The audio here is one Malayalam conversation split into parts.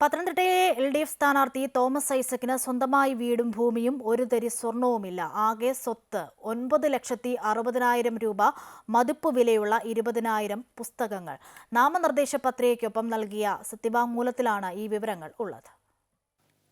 പത്തനംതിട്ടയിലെ എൽ ഡി എഫ് സ്ഥാനാർത്ഥി തോമസ് ഐസക്കിന് സ്വന്തമായി വീടും ഭൂമിയും ഒരു തരി സ്വർണവുമില്ല. ആകെ സ്വത്ത് ഒൻപത് ലക്ഷത്തി അറുപതിനായിരം രൂപ മതിപ്പ് വിലയുള്ള ഇരുപതിനായിരം പുസ്തകങ്ങൾ. നാമനിർദ്ദേശ പത്രികയ്ക്കൊപ്പം നൽകിയ സത്യവാങ്മൂലത്തിലാണ് ഈ വിവരങ്ങൾ ഉള്ളത്.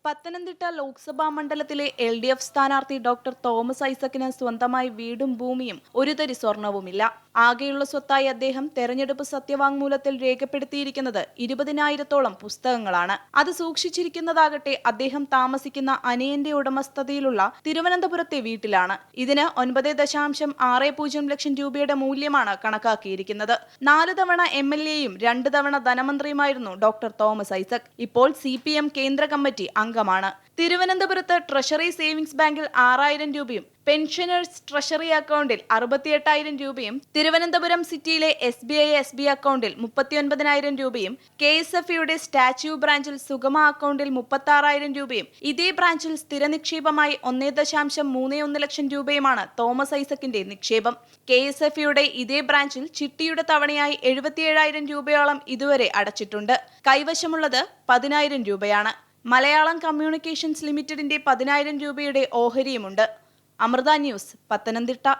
പത്തനംതിട്ട ലോക്സഭാ മണ്ഡലത്തിലെ എൽ ഡി എഫ് സ്ഥാനാർത്ഥി ഡോക്ടർ തോമസ് ഐസക്കിന് സ്വന്തമായി വീടും ഭൂമിയും ഒരു തരി സ്വർണവുമില്ല. ആകെയുള്ള സ്വത്തായി അദ്ദേഹം തെരഞ്ഞെടുപ്പ് സത്യവാങ്മൂലത്തിൽ രേഖപ്പെടുത്തിയിരിക്കുന്നത് ഇരുപതിനായിരത്തോളം പുസ്തകങ്ങളാണ്. അത് സൂക്ഷിച്ചിരിക്കുന്നതാകട്ടെ അദ്ദേഹം താമസിക്കുന്ന അനിയന്റെ ഉടമസ്ഥതയിലുള്ള തിരുവനന്തപുരത്തെ വീട്ടിലാണ്. ഇതിന് ഒൻപത് ദശാംശം ആറ് പൂജ്യം ലക്ഷം രൂപയുടെ മൂല്യമാണ് കണക്കാക്കിയിരിക്കുന്നത്. നാല് തവണ എം എൽ എയും രണ്ട് തവണ ധനമന്ത്രിയുമായിരുന്നു ഡോക്ടർ തോമസ് ഐസക് ഇപ്പോൾ സി കേന്ദ്ര കമ്മിറ്റി അംഗമാണ്. തിരുവനന്തപുരത്ത് ട്രഷറി സേവിംഗ്സ് ബാങ്കിൽ ആറായിരം രൂപയും പെൻഷനേഴ്സ് ട്രഷറി അക്കൗണ്ടിൽ അറുപത്തിയെട്ടായിരം രൂപയും തിരുവനന്തപുരം സിറ്റിയിലെ S B I S B അക്കൗണ്ടിൽ മുപ്പത്തിയൊൻപതിനായിരം രൂപയും കെ എസ് എഫ് ഇയുടെ സ്റ്റാച്യു ബ്രാഞ്ചിൽ സുഗമ അക്കൗണ്ടിൽ മുപ്പത്തി രൂപയും ഇതേ ബ്രാഞ്ചിൽ സ്ഥിര നിക്ഷേപമായി ഒന്നേ ദശാംശം മൂന്ന് ഒന്ന് ലക്ഷം രൂപയുമാണ് തോമസ് ഐസക്കിന്റെ നിക്ഷേപം. കെ എസ് എഫ് ഇയുടെ ഇതേ ബ്രാഞ്ചിൽ ചിട്ടിയുടെ തവണയായി എഴുപത്തിയേഴായിരം രൂപയോളം ഇതുവരെ അടച്ചിട്ടുണ്ട്. കൈവശമുള്ളത് പതിനായിരം രൂപയാണ്. മലയാളം കമ്മ്യൂണിക്കേഷൻസ് ലിമിറ്റഡിന്റെ പതിനായിരം രൂപയുടെ ഓഹരിയുമുണ്ട്. അമൃത ന്യൂസ് പത്തനംതിട്ട.